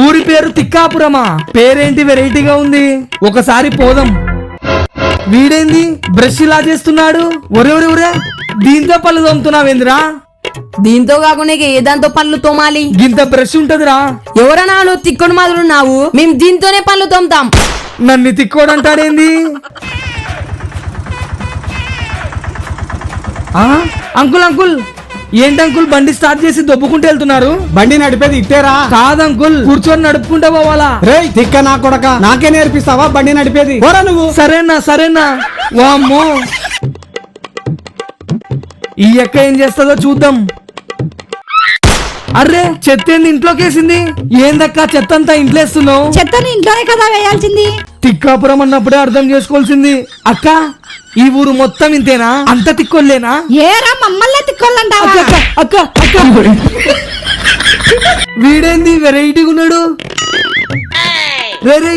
ఊరి పేరు తిక్కాపురమా? పేరేంటి వెరైటీగా ఉంది? ఒకసారి పోదాం. వీడేంది? బ్రష్ ఇలా చేస్తున్నాడు? ఒరే ఒరే ఒరే దీంతో పళ్ళు తోముతున్నావేందిరా? దీంతో కాకుండా ఏ దాంతో పళ్ళు తోమాలి? గింత బ్రష్ ఉంటదిరా. ఎవరన్నా నువ్వు తిక్కుడు మాదిరి ఉన్నావు? మేము దీంతోనే పళ్ళు తోముతాం. నన్ను తిక్కోడంటాడేంది? ఆ? అంకుల్ అంకుల్ ఏంటి అంకుల్ బండి స్టార్ట్ చేసి దొబ్బుకుంటూ వెళ్తున్నారు? బండి నడిపేది ఇట్టేరా. కాదు అంకుల్ కూర్చొని నడుపుకుంటా పోవాలా? రేయ్ తిక్క నా కొడక. నాకే నేర్పిస్తావా బండి నడిపేది? పోరా నువ్వు. సరేనా సరేనా. వామ్మో. ఈ ఎక్క ఏం చేస్తుందో చూద్దాం. అర్రే చెత్త ఏంది ఇంట్లోకేసింది? ఏందక్క చెత్త అంతా ఇంట్లేస్తున్నావు? చెత్తని ఇంట్లోనే కదా వేయాల్సింది. తిక్కాపురం అన్నప్పుడే అర్థం చేసుకోవాల్సింది. అక్క ఈ ఊరు మొత్తం ఇంతేనా? అంత తిక్కొల్లేనా ఏరా మమ్మల్ని తిక్కోళ్ళంటావా? అక్క అక్క వీడేంది వెరైటీగా ఉన్నాడు? రే రే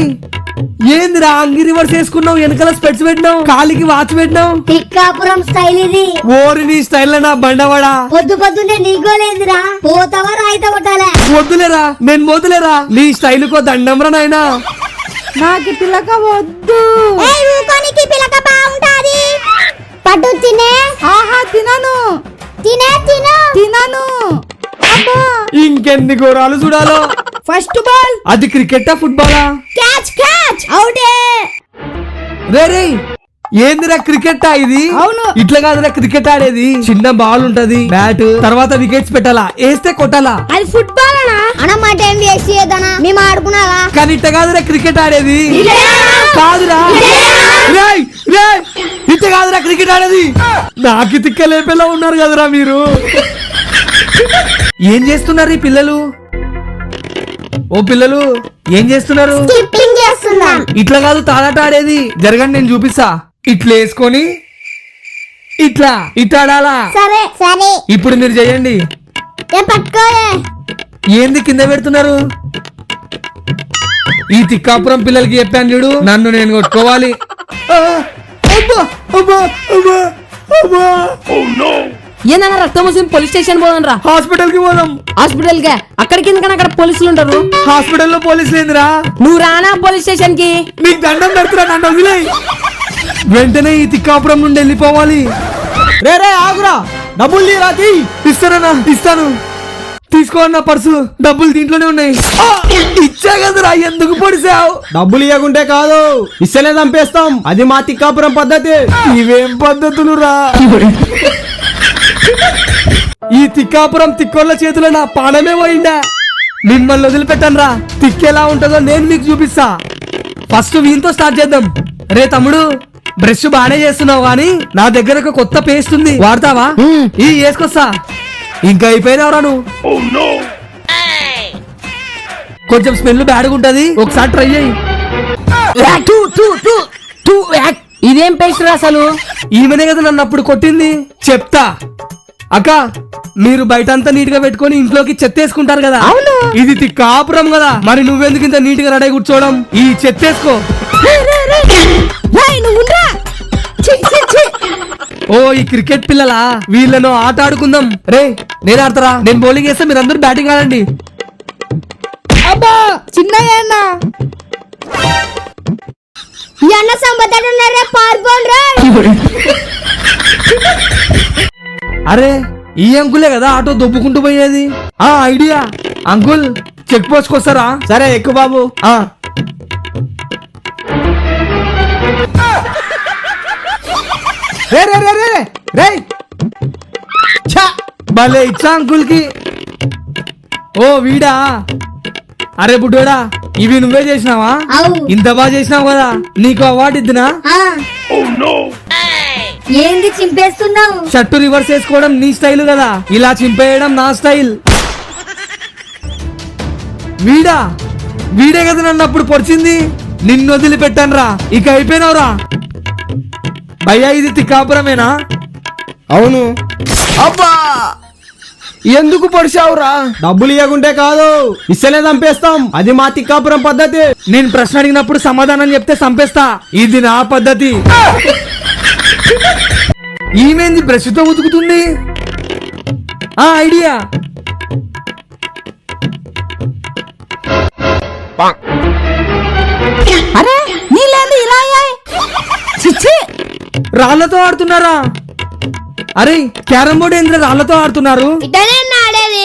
ఏందిరా అంగి రివర్స్ వేసుకున్నావు వెనకాల స్పెట్స్ పెట్టినావు కాలికి వాచ్ పెట్టినావు? తిక్కాపురం స్టైల్ ఇది. ఓరి నీ స్టైల్ నా బండవాడా? పొద్దు పొద్దున్నే నీకోలేదురా పోతావా రాయిత కొట్టాలే? వద్దులేరా నేను వద్దులేరా నీ స్టైల్ కో దండంరా నాయనా. నాకు పిల్లక వద్దు. పిలక బాగుంటాది పట్టు తినే. ఆహా తినను. తినే తిను. తినను. అబ్బా. ఇంకెన్ని ఘోరాలు చూడాలో? First ball. అది క్రికెటా ఫుట్బాలా? Catch catch. అవుటే. రే రే ఏందిరా క్రికెట్ ఇది? అవును. ఇట్లా కాదురా క్రికెట్ ఆడేది. చిన్న బాల్ ఉంటది. బ్యాట్ తర్వాత వికెట్స్ పెట్టాలా? వేస్తే కొట్టాలా? అది ఫుట్బాల్ అనా ఏం వేస్ట్ చేయదనా మేము ఆడుకున్నారా కానీ ఇట్ట కాదురా క్రికెట్ ఆడేది. కాదురా. రేయ్, రేయ్, ఇట్ట కాదురా క్రికెట్ ఆడేది. నాకు తిక్క లేపేలా ఉన్నారు కదరా మీరు. ఏం చేస్తున్నారు ఈ పిల్లలు? ఓ పిల్లలు ఏం చేస్తున్నారు? ఇట్లా కాదు తాడాట ఆడేది. జరగండి నేను చూపిస్తా. ఇట్లా వేసుకొని ఇట్లా ఇట్లా ఆడాలా సరే సరే. ఇప్పుడు మీరు చేయండి. ఏంది కింద పెడుతున్నారు? ఈ తిక్కాపురం పిల్లలకి చెప్పాను చూడు నన్ను నేను కొట్టుకోవాలి. ఏందన్నా రక్తం వస్తుంది పోలీస్ స్టేషన్ పోదాం రా హాస్పిటల్కి పోదాం. హాస్పిటల్గా అక్కడికి ఎందుకన్నా అక్కడ పోలీసులు ఉంటారు? హాస్పిటల్లో పోలీసులు ఏందిరా నువ్వు రానా పోలీస్ స్టేషన్కి మీకు దండం పెడుతున్నా నన్ను వదిలే వెంటనే ఈ తిక్కాపురం నుండి వెళ్ళిపోవాలి. రే రే ఆగురా. డబ్బులు తీరా తీ. ఇస్తానన్నా ఇస్తాను. తీసుకో అన్న పర్సు. డబ్బులు దీంట్లోనే ఉన్నాయి. ఇచ్చా కదరా ఎందుకు పొడిసావు? డబ్బులు ఇవ్వకుంటే కాదు. ఇస్తేనే చంపేస్తాం. అది మా తిక్కాపురం పద్ధతి. ఇవేం పద్ధతులు రా ఈ తిక్కాపురం తిక్కోళ్ళ చేతిలో నా పాడమే పోయిందా? మిమ్మల్ని వదిలిపెట్టాను రా తిక్కేలా ఉంటుందో నేను మీకు చూపిస్తా. ఫస్ట్ వీంతో స్టార్ట్ చేద్దాం. రే తమ్ముడు బ్రష్ బానే చేస్తున్నావు కానీ నా దగ్గర ఒక కొత్త పేస్ట్ ఉంది. వాడతావా? ఈ వేసుకొస్తా. ఇంకా అయిపోయినావురా నువ్వు. కొంచెం స్మెల్ బ్యాడ్గా ఉంటది. ఒకసారి ట్రై చేయి. ఇదేం పేస్ట్ రా అసలు? ఈమెనే కదా నన్ను అప్పుడు కొట్టింది. చెప్తా. అక్క మీరు బయట అంతా నీట్గా పెట్టుకొని ఇంట్లోకి చెత్తేసుకుంటారు కదా. అవును. ఇది తిక్కాపురం కదా. మరి నువ్వెందుకు ఇంత నీట్గా రెడీ కూర్చోవడం? ఈ చెత్తేసుకో. ఓ ఈ క్రికెట్ పిల్లలా? వీళ్ళను ఆట ఆడుకుందాం. రే నేను ఆడతారా? నేను బౌలింగ్ వేస్తే మీరు అందరూ బ్యాటింగ్ ఆడండి. అబ్బా చిన్న అన్న. అరే ఈ అంకులే కదా ఆటో దొబ్బుకుంటూ పోయేది? ఆ ఐడియా. అంకుల్ చెక్ పోస్ట్ వస్తారా? సరే ఎక్కువ బాబు. ఆ. రే రే రే రే రే. ఛా! భలే ఇచ్చా అంకుల్కి ఓ వీడా. అరే బుడ్డోడా ఇవి నువ్వే చేసినావా? అవు. ఇంత బాగా చేసినావు కదా నీకు అవార్డు ఇద్దునా? ఆ. ఏంది చింపేస్తున్నావు? షర్టు రివర్స్ వేసుకోవడం నీ స్టైల్ కదా. ఇలా చింపేయడం నా స్టైల్. వీడా? వీడే కదా నన్ను అప్పుడు పొడిచింది? నిన్ను వదిలిపెట్టాను రా ఇక అయిపోయినావురా. భయ్యా ఇది తిక్కాపురమేనా? అవును. అబ్బా! ఎందుకు పొడిచావురా? డబ్బులు ఇవ్వకుంటే కాదు. ఇస్తేనే చంపేస్తాం అది మా తిక్కాపురం పద్ధతి. నేను ప్రశ్న అడిగినప్పుడు సమాధానం చెప్తే చంపేస్తా ఇది నా పద్ధతి. ఈమెంది బ్రష్తో ఉతుకుతుంది? ఆ ఐడియా. అరే నీళ్ళేంది ఇలా అయ్యాయి? చిచ్చి. రాళ్ళతో ఆడుతున్నారా? అరే క్యారం బోర్డ్ ఏంద్ర రాళ్ళతో ఆడుతున్నారు?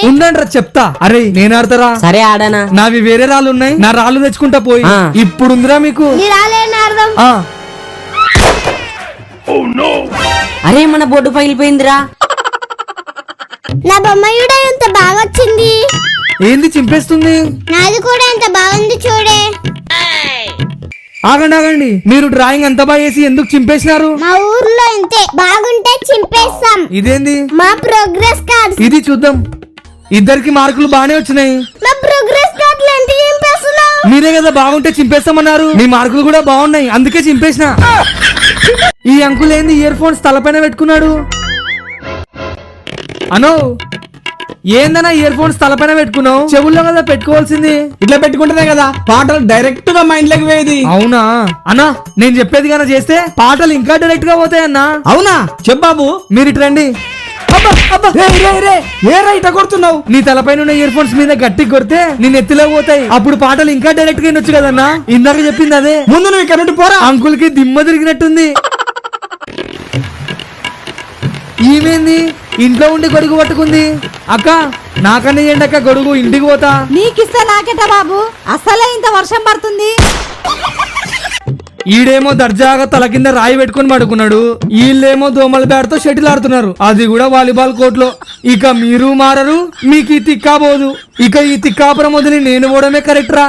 ఉండండి చెప్తా. అరే నేను ఆడతారా? సరే ఆడనా? నావి వేరే రాళ్ళు ఉన్నాయి. నా రాళ్ళు తెచ్చుకుంటా పోయి. ఇప్పుడు ఉందిరా మీకు. ఆ. అరే మన బోర్డు పగిలిపోయిందిరా నా బొమ్మయుడే ఎంత బాగా వచ్చింది ఏంది చింపేస్తుంది? నాది కూడా ఎంత బాగుంది చూడే. ఆగండి ఆగండి. మీరు డ్రాయింగ్ ఎంత బాగా వేసి ఎందుకు చింపేసినారు? మా ఊర్లో ఇంతే బాగుంటే చింపేస్తాం. ఇదేంది? మా ప్రోగ్రెస్ కార్డ్స్. ఇది చూద్దాం. ఇద్దరికి మార్కులు బానే వచ్చినాయి. నా ప్రోగ్రెస్ మీరే కదా బాగుంటే చింపేస్తామన్నారు. మీ మార్కులు కూడా బాగున్నాయి అందుకే చింపేసిన. ఈ అంకుల్ ఏంది ఇయర్ ఫోన్స్ తలపైన పెట్టుకున్నాడు? అనో ఏందన్నా ఇయర్ ఫోన్స్ తలపైన పెట్టుకున్నావు? చెవుల్లో కదా పెట్టుకోవాల్సింది. ఇట్లా పెట్టుకుంటేనే కదా పాటలు డైరెక్ట్గా మైండ్లోకి పోయేది. అవునా? అన్నా నేను చెప్పేది కన్నా చేస్తే పాటలు ఇంకా డైరెక్ట్గా పోతాయన్నా. అవునా? చెప్పాబు మీరు ఇటు రండి. అబ్బా, అబ్బా. రే రే రే ఏ రైట్ కొడుతున్నావు? నీ తలపైన ఉన్న ఇయర్ ఫోన్స్ మీద గట్టి కొడితే నీ నెత్తిలో పోతాయి. అప్పుడు పాటలు ఇంకా డైరెక్ట్గా వినొచ్చు కదన్నా? ఇందాక చెప్పింది అదే. ముందు నువ్వు ఇక్కడ నుండి పోరా. అంకుల్కి దిమ్మ తిరిగినట్టుంది. ఈమెంది? ఇంట్లో ఉండి గొడుగు పట్టుకుంది. అక్క నాకన్నా ఏంటి అక్క గొడుగు ఇంటికి పోతా. నీకిస్తే నాకేట బాబు? అసలే ఇంత వర్షం పడుతుంది. ఈడేమో దర్జాగా తల కింద రాయి పెట్టుకొని పడుకున్నాడు. వీళ్ళేమో దోమల బ్యాట్తో షటిల్ ఆడుతున్నారు అది కూడా వాలీబాల్ కోర్టులో. ఇక మీరు మారరు మీకు ఈ తిక్కా పోదు ఇక ఈ తిక్కాపురం వదిలి నేను పోవడమే కరెక్ట్ రా